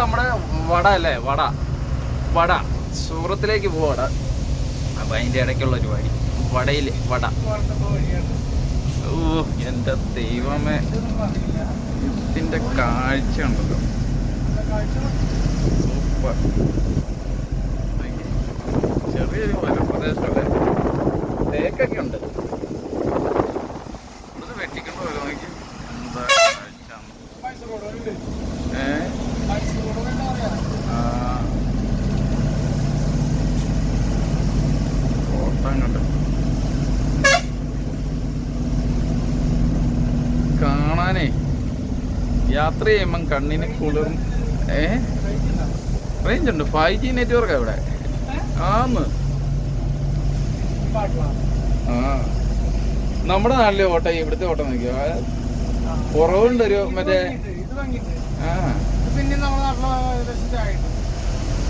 നമ്മുടെ വട അല്ലേ? വട. വട. സൂറത്തിലേക്ക് പോവാട. അപ്പൊ അതിന്റെ ഇടയ്ക്കുള്ള ഒരു വഴി. വടയിൽ വട. ഓ എന്റെ ദൈവമേ. ഇതിന്റെ കാഴ്ച ഉണ്ടല്ലോ. സൂപ്പർ. ചെറിയൊരു വനപ്രദേശമല്ലേ തേക്കൊക്കെ ഉണ്ട് ഇത് വെട്ടിക്കൊണ്ട് വരും നോക്കി എന്താ കാഴ്ച ഏ ആ. ഓട്ടം കണ്ടു കാണാനേ യാത്ര ചെയ്യുമ്പം കണ്ണിന് കുളിർ ഏ? റേഞ്ച് ഉണ്ട്. ഫൈവ് ജി നെറ്റ്വർക്ക് ഇവിടെ ആന്ന്. ആ. നമ്മുടെ നാട്ടിലെ ഓട്ടം ഇവിടുത്തെ ഓട്ടം നോക്കിയോ? കുറവുണ്ട് ഒരു മറ്റേ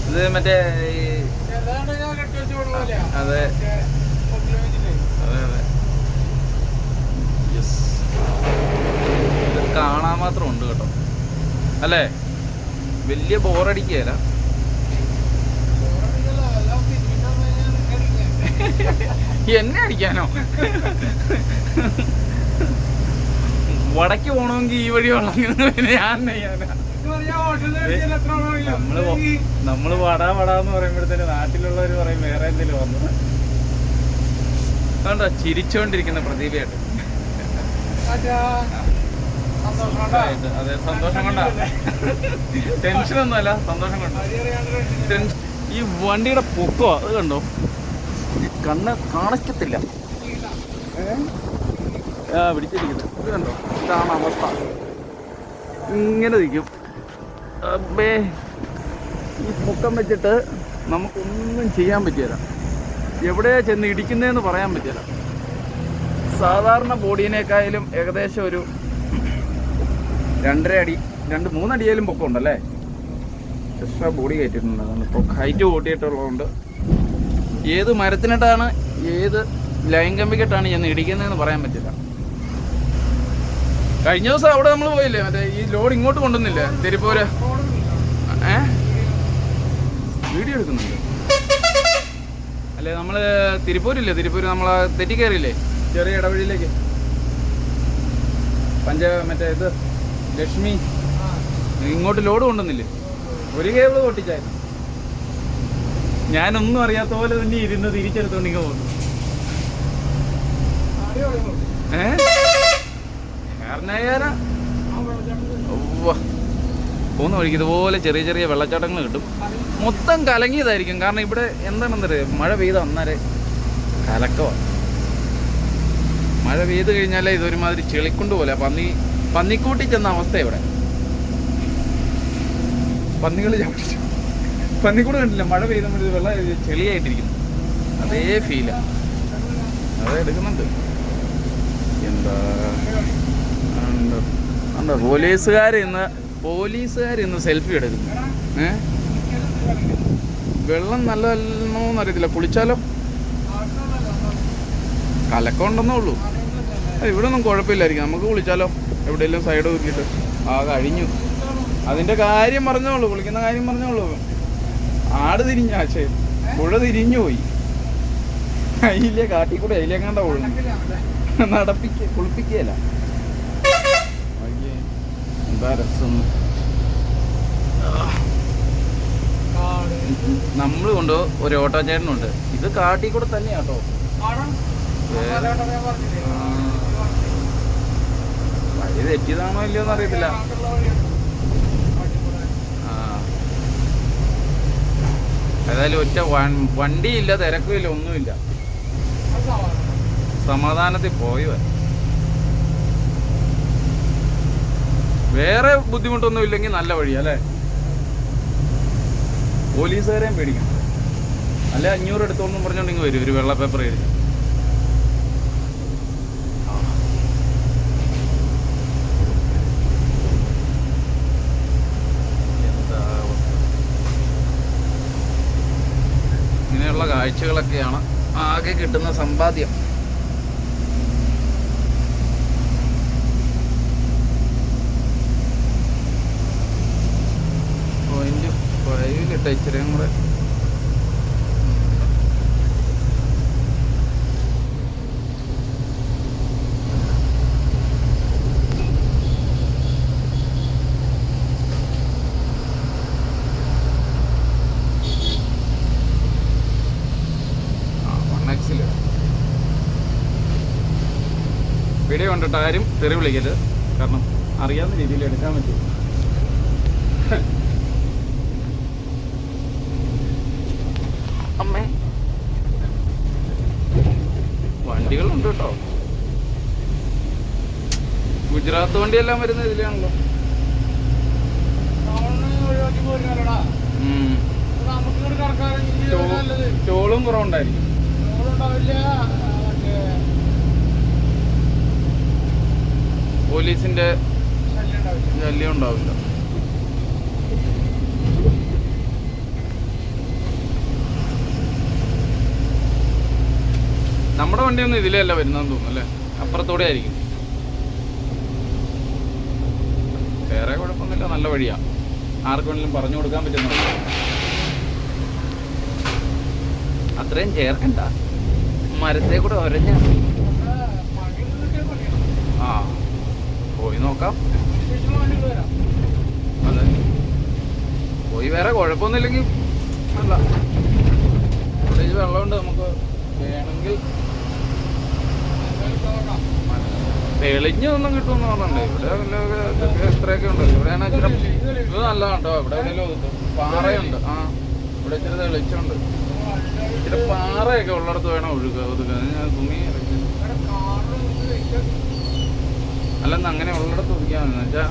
ഇത് ആ മറ്റേ അതെ അതെ യെസ് ഇത് കാണാൻ മാത്രം ഉണ്ട് കേട്ടോ. അല്ലേ? വലിയ ബോറടിക്കുകയല്ല എന്നെ അടിക്കാനോ? വടക്ക് പോണമെങ്കിൽ ഈ വഴി വെള്ളം പിന്നെ ഞാൻ? നമ്മൾ നമ്മൾ വടാ വടാന്ന് പറയുമ്പോഴത്തേന് നാട്ടിലുള്ളവർ പറയും വേറെ എന്തെങ്കിലും വന്നു. കണ്ടോ? ചിരിച്ചോണ്ടിരിക്കുന്ന പ്രദീപയായിട്ട് അതെ സന്തോഷം കൊണ്ടാ. ടെൻഷനൊന്നുമല്ല സന്തോഷം കൊണ്ടാ. ടെൻഷൻ ഈ വണ്ടിയുടെ പൊക്കോ അത് കണ്ടോ? കണ്ണ് കാണിക്കത്തില്ല. ആ പിടിച്ചിരിക്കുന്നത് ഇത് കണ്ടോ? ഇതാണ് അവസ്ഥ. ഇങ്ങനെ നിൽക്കും. അబ్బേ ഈ പൊക്കം വെച്ചിട്ട് നമുക്കൊന്നും ചെയ്യാൻ പറ്റില്ല. എവിടെയാ ചെന്ന് ഇടിക്കുന്നതെന്ന് പറയാൻ പറ്റില്ല. സാധാരണ ബോഡീനേക്കായാലും ഏകദേശം ഒരു രണ്ടര അടി രണ്ട് മൂന്നടിയായാലും പൊക്കം ഉണ്ടല്ലേ എക്സ്ട്രാ ബോഡി കയറ്റിയിട്ടുണ്ട് ഇപ്പോൾ ഹൈറ്റ് കൂട്ടിയിട്ടുള്ളതുകൊണ്ട്. ഏത് മരത്തിനിട്ടാണ് ഏത് ലൈൻ കമ്പിക്കെട്ടാണ് ഞാൻ ഇടിക്കുന്നതെന്ന് പറയാൻ പറ്റില്ല. കഴിഞ്ഞ ദിവസം അവിടെ നമ്മൾ പോയില്ലേ? മറ്റേ ഈ ലോഡ് ഇങ്ങോട്ട് കൊണ്ടുവന്നില്ലേ? തിരുപ്പൂര്. ഏ? വീഡിയോ എടുക്കുന്നുണ്ട്. അല്ലേ നമ്മൾ തിരുപ്പൂരില്ലേ? തിരുപ്പൂര് നമ്മൾ തെറ്റി കയറിയില്ലേ ചെറിയ ഇടവഴിയിലേക്ക്. പഞ്ച മറ്റേ ഇത് ലക്ഷ്മി ഇങ്ങോട്ട് ലോഡ് കൊണ്ടുവന്നില്ലേ? ഒരു കേബിൾ പൊട്ടിച്ചായിരുന്നു. ഞാനൊന്നും അറിയാത്ത പോലെ തന്നെ ഇരുന്ന് തിരിച്ചെടുത്തോണ്ടിങ്ങ പോകുന്നു. പോകുന്ന വഴിക്ക് ഇതുപോലെ ചെറിയ ചെറിയ വെള്ളച്ചാട്ടങ്ങൾ കിട്ടും. മൊത്തം കലങ്ങിയതായിരിക്കും. കാരണം ഇവിടെ എന്താണെന്നറിയാം മഴ പെയ്ത അന്നേരെ കലക്കമാണ് മഴ പെയ്ത് കഴിഞ്ഞാലേ ഇതൊരുമാതിരി ചെളിക്കൊണ്ട് പോലെ. പന്നി പന്നിക്കൂട്ടി ചെന്ന അവസ്ഥ ഇവിടെ. പന്നികൾ ചവിട്ടിച്ചു പന്നിക്കൂട് കണ്ടില്ല മഴ പെയ്ത വെള്ളം ചെളിയായിട്ടിരിക്കുന്നു. അതേ ഫീല അത് എടുക്കുന്നുണ്ട്. എന്താ? ഉണ്ട്. പോലീസുകാർ ഇന്ന് പോലീസുകാർ ഇന്ന് സെൽഫി എടുക്കുന്നു. ഏ? വെള്ളം നല്ലതെന്നോന്ന് അറിയത്തില്ല കുളിച്ചാലോ? കലക്കം ഉണ്ടെന്നേ ഉള്ളൂ. ഇവിടെ ഒന്നും കുഴപ്പമില്ലായിരിക്കും. നമുക്ക് കുളിച്ചാലോ? എവിടെയെങ്കിലും സൈഡ് നോക്കിയിട്ട്. ആ കഴിഞ്ഞു. അതിന്റെ കാര്യം പറഞ്ഞോളൂ കുളിക്കുന്ന കാര്യം പറഞ്ഞോളൂ. ആട് തിരിഞ്ഞു ആശേ. പുഴ തിരിഞ്ഞു പോയി അയിലേ കാട്ടി കൂടെ അതിലേക്കാണ്ട പോകുന്നു നടപ്പിക്ക കുളിപ്പിക്കുകയല്ല. അയ്യേ, എന്താ രസം? നമ്മൾ കൊണ്ട് ഒരു ഓട്ടോ ചേട്ടനുണ്ട് ഇത് കാട്ടി. കൂടെ തന്നെയാട്ടോ വഴി തെറ്റിയതാണോ ഇല്ലയോ എന്ന് അറിയത്തില്ല. ഏതായാലും ഒറ്റ വണ്ടിയില്ല തിരക്കുമില്ല ഒന്നുമില്ല. സമാധാനത്തിൽ പോയി വേറെ ബുദ്ധിമുട്ടൊന്നും ഇല്ലെങ്കിൽ നല്ല വഴി അല്ലേ? പോലീസുകാരെയും പേടിക്കണം. അല്ലെ അഞ്ഞൂറ് എടുത്തോന്നും പറഞ്ഞോണ്ടിങ്ങ് വരും ഒരു വെള്ള പേപ്പർ എഴുതി എന്താ അവസ്ഥ? ഇങ്ങനെയുള്ള കാഴ്ചകളൊക്കെയാണ് ആകെ കിട്ടുന്ന സമ്പാദ്യം. ഓ കഴിയട്ടെ ഇച്ചിരിയും കൂടെ ആ വൺ എക്സിൽ വീഡിയോ കണ്ടിട്ട് ആരും തെറി വിളിക്കരുത്. കാരണം അറിയാവുന്ന രീതിയിൽ എടുക്കാൻ പറ്റും. അമ്മേ. വണ്ടികളുണ്ട് കേട്ടോ. ഗുജറാത്ത് വണ്ടിയെല്ലാം വരുന്നത് ഇതിലാണല്ലോ. ടോളും ഒഴിവാക്കി പോരുന്നല്ലോടാ ഉം. നമുക്ക് ഇങ്ങോട്ട് കറക്കാറ് ടോ- നല്ലത് ടോളും കുറവുണ്ടായിരിക്കും ടൗണുണ്ടാവില്ല മറ്റേ പോലീസിന്റെ ശല്യം ഉണ്ടാവില്ല. നമ്മുടെ വണ്ടിയൊന്നും ഇതിലല്ല വരുന്നതെന്ന് തോന്നുന്നു അല്ലേ? അപ്പുറത്തൂടെ ആയിരിക്കും. വേറെ കുഴപ്പമൊന്നുമില്ല നല്ല വഴിയാ. ആർക്ക് വേണമെങ്കിലും പറഞ്ഞു കൊടുക്കാൻ പറ്റുന്നുണ്ട്. അത്രയും ചേർക്കണ്ട. മരത്തെ കൂടെ ഒരഞ്ഞ നമ്മുടെ പണി കിട്ടിയ പണിയാണ് ആ നോക്കാം. അതെ പോയി വേറെ കുഴപ്പമൊന്നുമില്ലെങ്കിൽ അല്ല. ഇവിടെ ഈ വെള്ളമുണ്ട് നമുക്ക് വേണമെങ്കിൽ തെളിഞ്ഞ് ഒന്നും കിട്ടുമെന്ന് പറഞ്ഞിട്ടുണ്ട്. ഇവിടെ ഇതൊക്കെ ഇത്രയൊക്കെ ഉണ്ട്. ഇവിടെയാണ് ഇച്ചിരി ഇത് നല്ലതാണ് കേട്ടോ. ഇവിടെ പാറയുണ്ട്. ആ ഇവിടെ ഇച്ചിരി തെളിച്ചുണ്ട് ഇച്ചിരി പാറയൊക്കെ ഉള്ളിടത്ത് വേണം ഒഴുകുക. ഒതുക്കുക. തുണി ഇറക്കി ഇവിടെ കാറിൽ നിന്ന് വെക്കാം അല്ലെന്ന് അങ്ങനെ ഉള്ളിടത്ത് ഒഴിക്കാമെന്ന് വെച്ചാൽ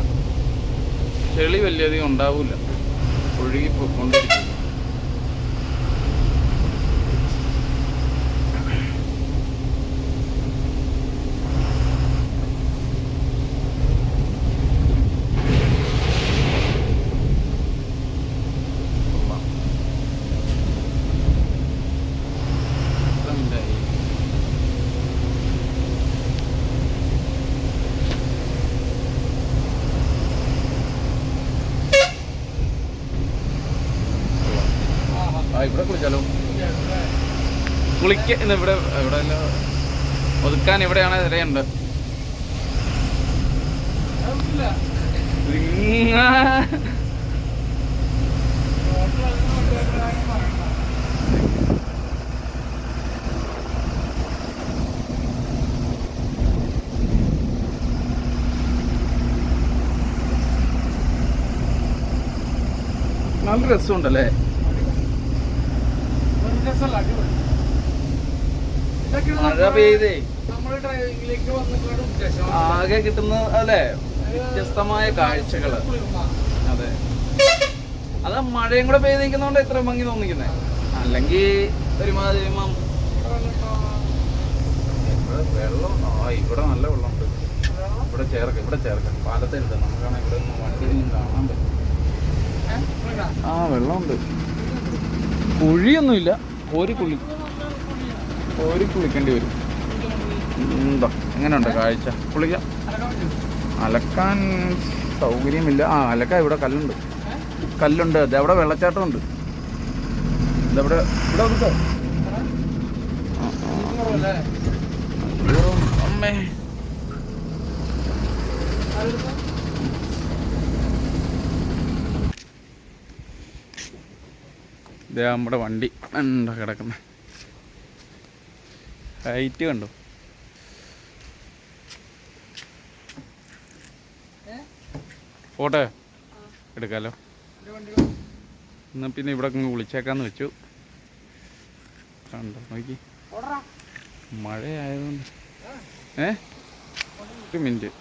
ചെളി വലിയധികം ഉണ്ടാവില്ല ഒഴുകി പോയിക്കൊണ്ടിരിക്കും കൊള്ളാം. എത്ര മിനിറ്റായി? ആഹാ. ആ ഇവിടെ കുളിച്ചാലോ ഇന്ന് ഇവിടെ ഇവിടെ ഒതുക്കാൻ ഇവിടെയാണ് പറയണ്ട. നല്ല രസമുണ്ടല്ലേ രസമല്ല, അടിപൊളി. മഴ പെയ്തേ ആകെ കിട്ടുന്ന അല്ലേ? വ്യത്യസ്തമായ കാഴ്ചകൾ. അതെ. അത് മഴയും കൂടെ പെയ്ത് ഇത്ര ഭംഗി തോന്നിക്കുന്നേ. അല്ലെങ്കിൽ ഒരുമാതിരി വെള്ളം ആ ഇവിടെ നല്ല വെള്ളമുണ്ട്. വെള്ളം, ഇവിടെ ചേർക്ക ഇവിടെ ചേർക്ക. പാലത്തെടുത്ത് നമുക്കാണെങ്കിൽ ഇവിടെ നിന്ന് വണ്ടി കാണാൻ പറ്റും. ആ വെള്ളമുണ്ട്. കുഴിയൊന്നുമില്ല. കോരി കുളി കോരി കുളിക്കേണ്ടി വരും. എന്താ എങ്ങനെയുണ്ട് കാഴ്ച? കുളിക്കാം അലക്കാൻ? സൗകര്യമില്ല. ആ അലക്കാൻ ഇവിടെ കല്ലുണ്ട്. കല്ലുണ്ട്. അത് അവിടെ വെള്ളച്ചാട്ടമുണ്ട്. ഇതവിടെ ഇവിടെ അമ്മേ. ഇതാ നമ്മുടെ വണ്ടി. എന്താ കിടക്കുന്നത് ഹൈറ്റ് കണ്ടോ? പോട്ടെ എടുക്കാലോ. എന്നാ എന്നാൽ പിന്നെ ഇവിടെ അങ്ങ് വിളിച്ചേക്കാന്ന് വെച്ചു. കണ്ടോ നോക്കി. മഴയായതുകൊണ്ട്. ഏ? ഒരു മിനിറ്റ്.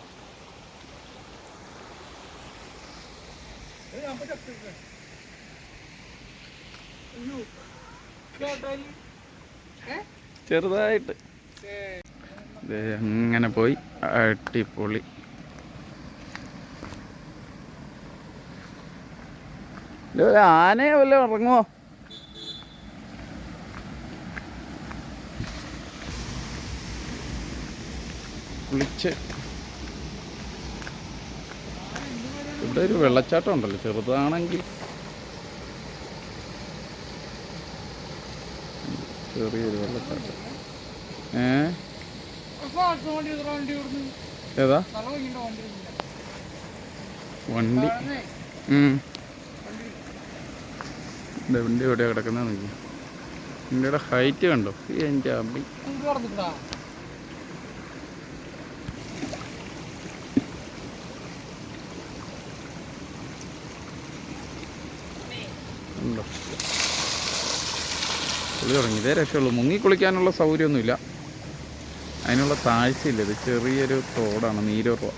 ഏ? ചെറുതായിട്ട്. അങ്ങനെ പോയി. അടിപൊളി. ആനയെ വല്ല ഇറങ്ങുമോ കുളിച്ച്. ഇവിടെ ഒരു വെള്ളച്ചാട്ടം ഉണ്ടല്ലോ ചെറുതാണെങ്കിൽ. ചെറിയൊരു വെള്ളച്ചാട്ടം. ഏ? ഏതാ വണ്ടി. വണ്ടി എവിടെയാണ് കിടക്കുന്നത് നോക്കി വണ്ടിയുടെ ഹൈറ്റ് കണ്ടോ? എന്റെ അമ്മി. കുളി തുടങ്ങി. ഇതേ രക്ഷയുള്ളൂ മുങ്ങി കുളിക്കാനുള്ള സൗകര്യമൊന്നുമില്ല. അതിനുള്ള താഴ്ചയില്ല. ഇത് ചെറിയൊരു തോടാണ്. നീരുറവ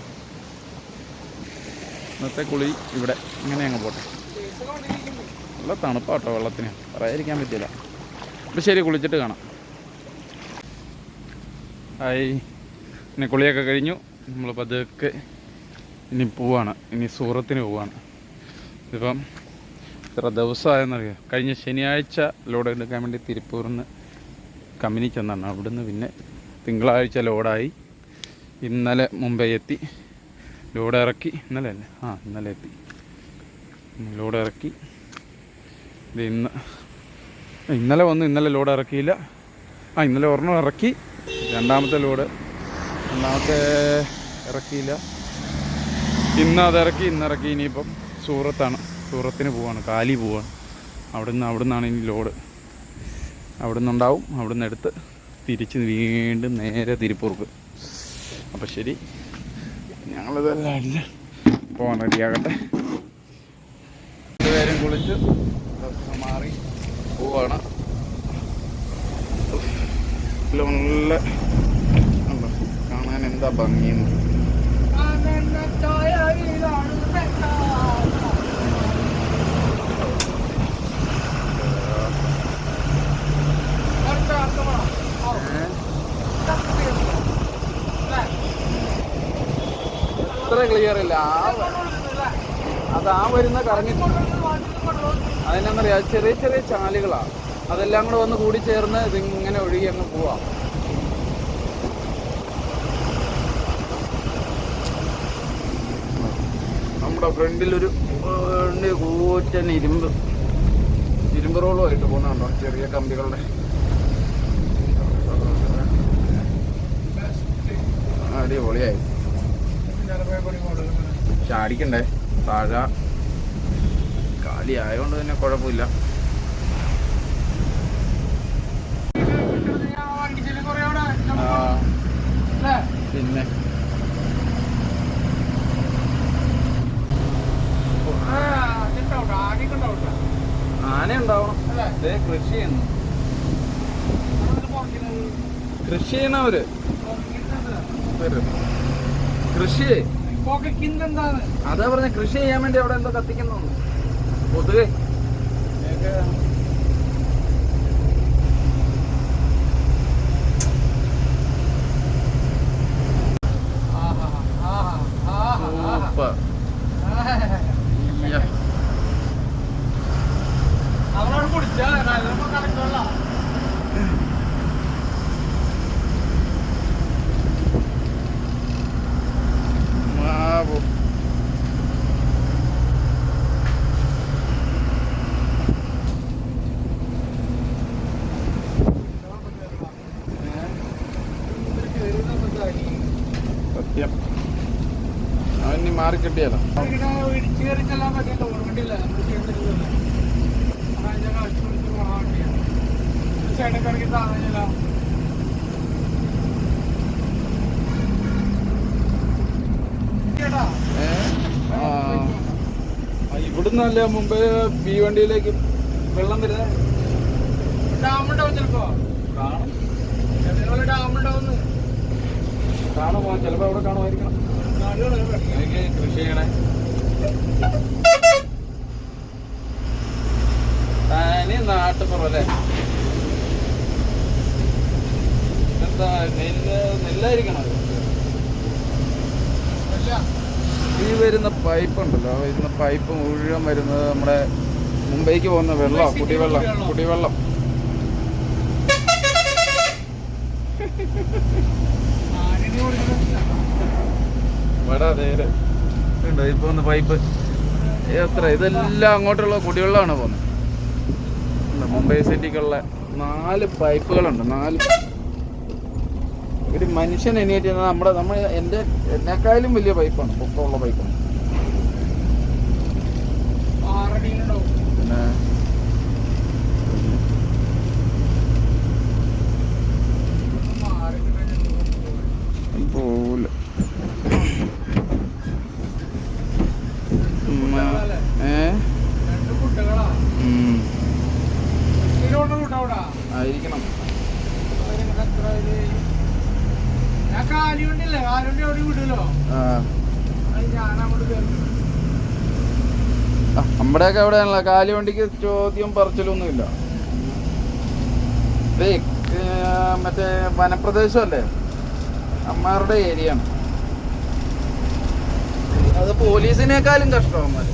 ഇന്നത്തെ കുളി ഇവിടെ. ഇങ്ങനെ അങ്ങ് പോട്ടെ. നല്ല തണുപ്പാട്ടോ വെള്ളത്തിന്. പറയാതിരിക്കാൻ പറ്റില്ല. അപ്പം ശരി കുളിച്ചിട്ട് കാണാം. ഹായ്. പിന്നെ കുളിയൊക്കെ കഴിഞ്ഞു. നമ്മൾ പതുക്കെ ഇനി പോവാണ്. ഇനി സൂറത്തിന് പോവാണ്. ഇതിപ്പം ഇത്ര ദിവസമായെന്നറിയാം? കഴിഞ്ഞ ശനിയാഴ്ച ലോഡ് എടുക്കാൻ വേണ്ടി തിരുപ്പൂരിന്ന് കമ്പനി ചെന്നാണ് അവിടുന്ന് പിന്നെ തിങ്കളാഴ്ച ലോഡായി. ഇന്നലെ മുംബൈ എത്തി. ലോഡ് ഇറക്കി. ഇന്നലെ അല്ലേ? ആ ഇന്നലെ എത്തി. ലോഡ് ഇറക്കി. ഇത് ഇന്ന് ഇന്നലെ വന്നു. ഇന്നലെ ലോഡ് ഇറക്കിയില്ല. ആ ഇന്നലെ ഒരെണ്ണം ഇറക്കി. രണ്ടാമത്തെ ലോഡ് രണ്ടാമത്തെ ഇറക്കിയില്ല. ഇന്ന് അതിറക്കി ഇന്നിറക്കി ഇനിയിപ്പം സൂറത്താണ്. സൂറത്തിന് പോവാണ് കാലി പോവാണ്. അവിടുന്ന് അവിടുന്നാണ് ഇനി ലോഡ്. അവിടുന്ന് ഉണ്ടാവും നിന്ന് എടുത്ത് തിരിച്ച് വീണ്ടും നേരെ തിരുപ്പൂർക്ക്. അപ്പം ശരി. ഞങ്ങളിതെല്ലാം പോകാൻ റെഡിയാകട്ടെ. രണ്ടുപേരും കുളിച്ച് മാറി പോവാണ്. നല്ല? കാണാൻ എന്താ ഭംഗിയെന്ന് ആനന്ദച്ചായയിലാണ് പെട്ട. അടുത്ത അടുത്ത പടം. ആ, അല്ലേ? അത്ര ക്ലിയർ ഇല്ല. ആ. അത് ആ വരുന്ന കറങ്ങി കൊണ്ടുവരുന്നത് വാങ്ങിച്ച് ചെറിയ ചെറിയ ചാലുകളാണ് അതെല്ലാം കൂടെ വന്ന് കൂടി ചേർന്ന് ഇതിങ്ങനെ ഒഴുകി അങ്ങ് പോവാം. നമ്മുടെ വലിയ കൂറ്റൻ ഇരുമ്പ്. ഇരുമ്പ് റോളുമായിട്ട് പോകുന്നുണ്ടോ? ചെറിയ കമ്പികളുടെ. അടിപൊളിയായി പക്ഷെ അടിക്കണ്ടേ താഴെ കാലി ആയതുകൊണ്ട് തന്നെ കുഴപ്പമില്ല? പിന്നെ ഉണ്ടാവും. ആന ഉണ്ടാവണം അല്ലേ? കൃഷി ചെയ്യുന്നു കൃഷി ചെയ്യുന്നവര് കൃഷി? അതാ പറഞ്ഞ കൃഷി ചെയ്യാൻ വേണ്ടി അവിടെ എന്തോ കത്തിക്കുന്നു പൊതുവെ. ചേട്ടാ ഏ? ആ. ആ, ഇവിടുന്നല്ലേ മുമ്പേ വണ്ടിയിലേക്ക് വെള്ളം വരുന്നത് ഡാമുണ്ടാവും ചിലപ്പോ. കാണും. ഏതെങ്കിലും ഡാം ഉണ്ടാവുന്നു കാണുമോ? ചിലപ്പോ അവിടെ കാണുമായിരിക്കണം. എനിക്ക് കൃഷി ചെയ്യണേ തനി നാട്ടുപുറല്ലേ എന്താ നെല്ല് നെല്ലായിരിക്കണം? ഈ വരുന്ന പൈപ്പ് ഉണ്ടല്ലോ വരുന്ന പൈപ്പ് മുഴുവൻ വരുന്നത് നമ്മുടെ മുംബൈക്ക് പോകുന്ന വെള്ളം കുടിവെള്ളം കുടിവെള്ളം. ഇവിടെ നേരെ? ഉണ്ടോ ഒന്ന് പൈപ്പ് എത്ര ഇതെല്ലാം അങ്ങോട്ടുള്ള കുടിവെള്ളമാണ് പോകുന്നത് മുംബൈ സിറ്റിക്കുള്ള നാല് പൈപ്പുകളുണ്ട് നാല്. ഒരു മനുഷ്യൻ എണീറ്റ് നമ്മുടെ നമ്മൾ എന്റെ എന്നെക്കാളും വലിയ പൈപ്പാണ് പൊക്കമുള്ള പൈപ്പാണ്. ആ, എവിടെയാണല്ലോ കാലി വണ്ടിക്ക് ചോദ്യം പറച്ചിലൊന്നും ഇല്ല ഏ, മറ്റേ വനപ്രദേശമല്ലേ? അമ്മാരുടെ ഏരിയ. ആണ് അത് പോലീസിനേക്കാളും കഷ്ടമാര്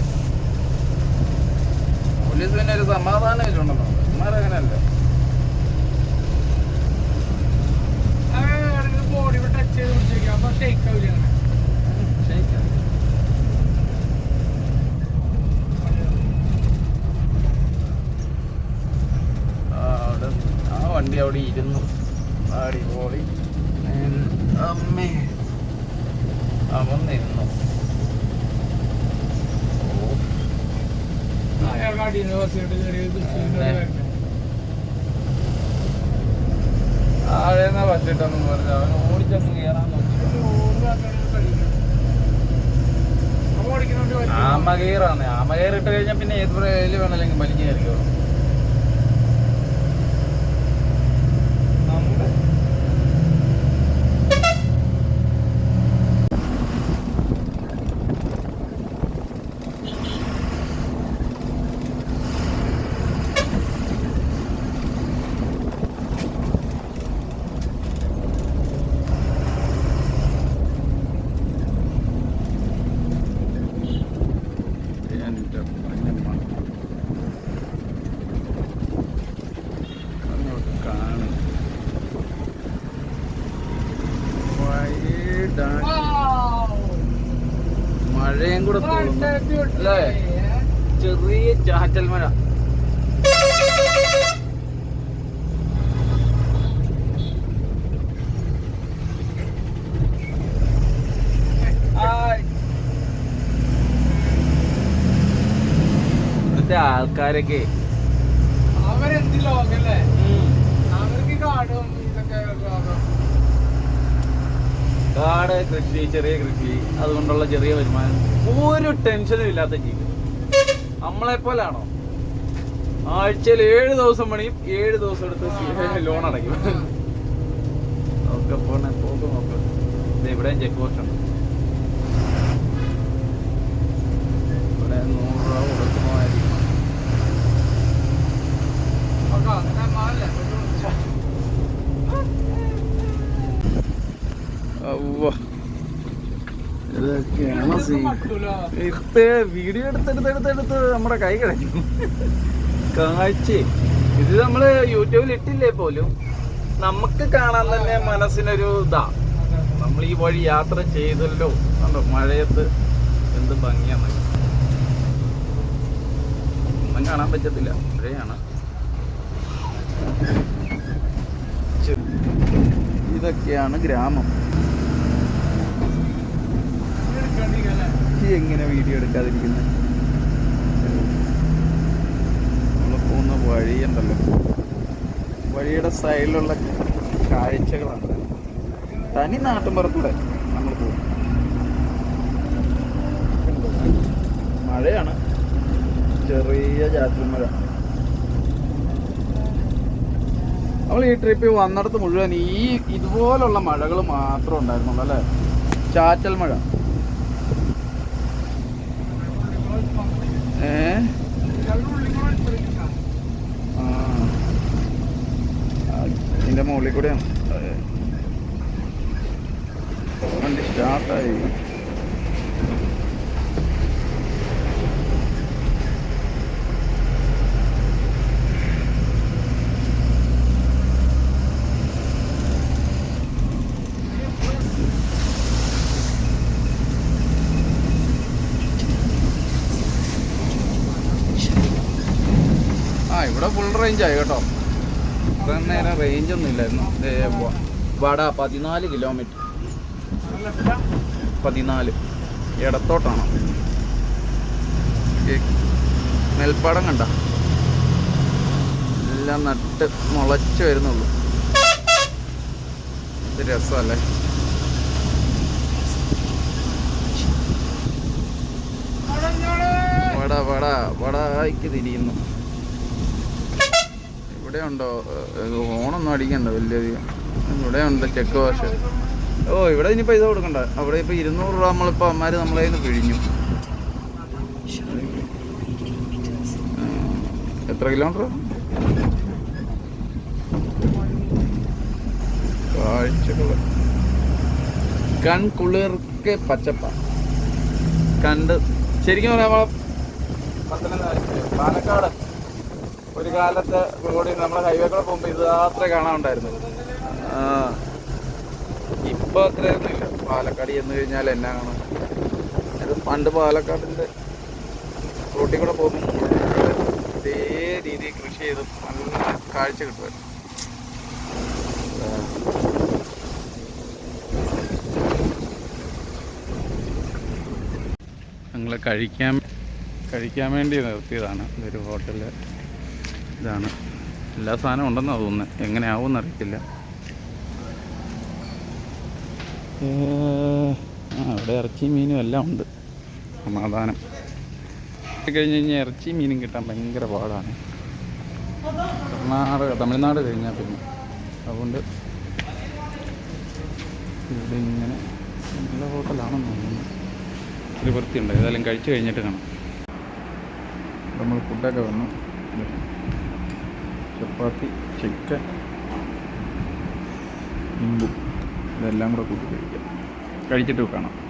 പോലീസ് പിന്നെ ഒരു സമാധാനമില്ലുണ്ടല്ലോ അമ്മാരങ്ങനെയല്ല ബോഡി ടച്ച് ചെയ്ത് പിടിച്ചേക്കാം. അപ്പൊ ഷെയ്ക്ക് ആവില്ല അങ്ങനെ. ആ, അവിടെ ആ വണ്ടി അവിടെ ഇരുന്നു. അടിപൊളി പോളി അമ്മേ. അവൻ നിന്നു. ആഴെന്നാ പറ്റിട്ടെന്ന് പറഞ്ഞു അവൻ ഓടിച്ചങ്ങ് കയറാൻ നോക്കി. ആമകീറാണ്. ആമകീർ ഇട്ട് കഴിഞ്ഞാൽ പിന്നെ ഏത് വേണമെങ്കിലും വലിഞ്ഞു കയറിക്കോളും നമ്മുടെ എന്റെ പൊന്നമ്മ. അങ്ങോട്ട് കാണ്. വൈഡാ- മഴയും കൂടെ അല്ലേ? ചെറിയ ചാറ്റൽ മഴ. ഇവിടുത്തെ ആൾക്കാരൊക്കെ അവരെന്ത് ലോകല്ലേ? അവർക്ക് കാടും. കാട് കൃഷി ചെറിയ കൃഷി. അതുകൊണ്ടുള്ള ചെറിയ വരുമാനം. ഒരു ടെൻഷനും ഇല്ലാത്ത ജീവിതം. നമ്മളെ പോലാണോ ആഴ്ചയിൽ ഏഴ് ദിവസം പണിയും ഏഴ് ദിവസം എടുത്ത് ലോൺ അടയ്ക്കും. ഒക്കെ പോണേ പോക്ക് നോക്ക്. ഇവിടെയും ചെക്ക് പോസ്റ്റ് ഉണ്ട്. ഇവിടെ നൂറ് രൂപ അങ്ങനെ മാറില്ല. ഇത് വീഡിയോ എടുത്തെടുത്തെടുത്തെടുത്ത് നമ്മുടെ കൈ കിടക്കും. കാഴ്ച. ഇത് നമ്മൾ യൂട്യൂബിൽ ഇട്ടില്ലേ പോലും? നമുക്ക് കാണാൻ തന്നെ മനസ്സിനൊരു ഇതാ. നമ്മൾ ഈ വഴി യാത്ര ചെയ്തല്ലോ. കണ്ടോ? മഴയത്ത് എന്ത് ഭംഗിയാണ് ഒന്നും കാണാൻ പറ്റത്തില്ല. മഴയാണ് ഇതൊക്കെയാണ് ഗ്രാമം. ഈ എങ്ങനെ വീഡിയോ എടുക്കാതിരിക്കുന്നത് നമ്മൾ പോകുന്ന വഴിയുണ്ടല്ലോ വഴിയുടെ സൈഡിലുള്ള കാഴ്ചകളാണ് തനി നാട്ടിൻപുറത്തൂടെ നമ്മൾ പോകും. മഴയാണ്. ചെറിയ ചാറ്റൽ മഴ. നമ്മൾ ഈ ട്രിപ്പ് വന്നിടത്ത് മുഴുവൻ ഈ ഇതുപോലുള്ള മഴകൾ മാത്രമേ ഉണ്ടായിരുന്നുള്ളൂ അല്ലേ? ചാറ്റൽ മഴ. ഏ? ഇതിന്റെ മുകളിൽ കൂടെയാണ്. വണ്ടി സ്റ്റാർട്ടായി ആ ഇവിടെ ഫുൾ റേഞ്ച് ആയി കേട്ടോ. ഇത്ര നേരം റേഞ്ച് ഒന്നും ഇല്ലായിരുന്നു. വട പതിനാല് കിലോമീറ്റർ പതിനാല്. ഇടത്തോട്ടാണ് നെൽപ്പാടം കണ്ട. എല്ലാം നട്ട് മുളച്ച് വരുന്നുള്ളൂ. ഇത് രസമല്ലേ? വട വട വടായിക്ക് തിരിയുന്നു. ഇവിടെ ഉണ്ടോ ഓണൊന്നും അടിക്കണ്ട വലിയധികം. ഇവിടെ ഉണ്ട് ചെക്ക് വാഷ്. ഓ ഇവിടെ ഇനി പൈസ കൊടുക്കണ്ട. അവിടെ ഇപ്പൊ ഇരുന്നൂറ് രൂപ നമ്മളിപ്പോ അമ്മമാര് നമ്മളെ പിഴിഞ്ഞു. എത്ര കിലോമീറ്റർ? കാഴ്ചകൾ കൺകുളിർക്ക് പച്ചപ്പ. കണ്ട്. ശരിക്കും പറയാം പത്തനംതിട്ട പാലക്കാട്. ഒരു കാലത്ത് റോഡിൽ നമ്മളെ ഹൈവേ കൂടെ പോകുമ്പോൾ ഇത് മാത്രമേ കാണാനുണ്ടായിരുന്നു ഇപ്പൊ അത്രയൊന്നും ഇല്ല പാലക്കാട് ചെന്ന് കഴിഞ്ഞാൽ എന്നാ കാണാൻ പണ്ട് പാലക്കാടിന്റെ റോട്ടിൽ കൂടെ പോകുമ്പോൾ ഇതേ രീതിയിൽ കൃഷി ചെയ്ത് നല്ല കാഴ്ച കിട്ടുമായിരുന്നു കഴിക്കാൻ കഴിക്കാൻ വേണ്ടി നിർത്തിയതാണ് ഇതൊരു ഹോട്ടൽ ഇതാണ്. എല്ലാ സാധനവും ഉണ്ടെന്നാണ് തോന്നുന്നത് എങ്ങനെയാവും അറിയത്തില്ല. ആ ഇറച്ചി മീനും എല്ലാം ഉണ്ട്. സമാധാനം. കഴിഞ്ഞ് കഴിഞ്ഞാൽ ഇറച്ചി മീനും കിട്ടാൻ ഭയങ്കര പാടാണ്. കർണാടക തമിഴ്നാട് കഴിഞ്ഞാൽ പിന്നെ. അതുകൊണ്ട് ഇവിടെ ഇങ്ങനെ നല്ല ഹോട്ടലാണെന്ന് തോന്നുന്നു. ഒരു വൃത്തിയുണ്ട്. ഏതായാലും കഴിച്ചു കഴിഞ്ഞിട്ട് കാണാം. നമ്മൾ ഫുഡൊക്കെ വന്നു. ചപ്പാത്തി ചിക്കൻ ഇമ്പു. ഇതെല്ലാം കൂടെ കൂട്ടി കഴിക്കാം. കഴിച്ചിട്ട് കാണാം.